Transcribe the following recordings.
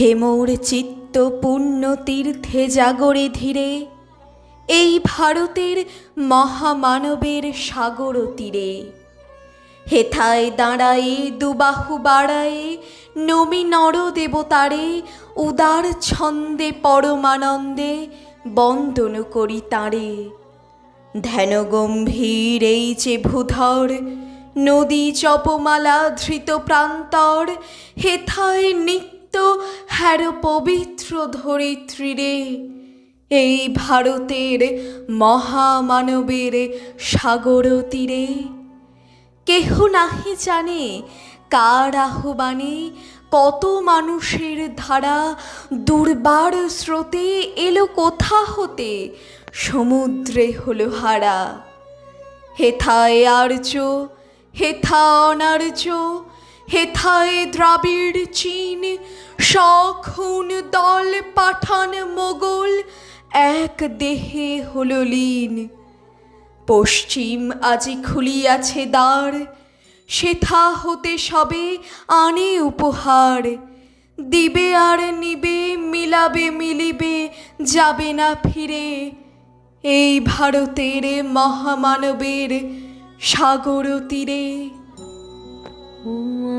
হেমোর চিত্ত পুণ্য তীর্থে জাগরে ধীরে, এই ভারতের মহামানবের সাগর তীরে। হেথায় দাঁড়ায়ে দুবাহু বাড়ায়ে নমি নর দেবতারে, উদার ছন্দে পরমানন্দে বন্দন করি তাঁরে। ধ্যান গম্ভীর এই যে ভূধর, নদী চপমালা ধৃত প্রান্তর, হেথায় নিত্য হ্যার পবিত্র ধরিত্রীরে। এই ভারতের মহামানবের সাগর তীরে কেহ নাহি জানে কার আহ্বানে কত মানুষের ধারা। দুর্বার স্রোতে এলো কোথা হতে? সমুদ্রে হলো হারা। হেথায় আর্য, হেথা অনার্য হেথায় দ্রাবিড় চীন সখুন দল পাঠান মোগল, এক দেহে হলো লীন। পশ্চিম আজি খুলিয়াছে দ্বার, সেথা হতে সবে আনে উপহার। দিবে আর নিবে, মিলাবে মিলিবে, যাবে না ফিরে। এই ভারতের মহামানবের সাগর তীরে।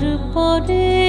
দেশের মাটি তোমার পরে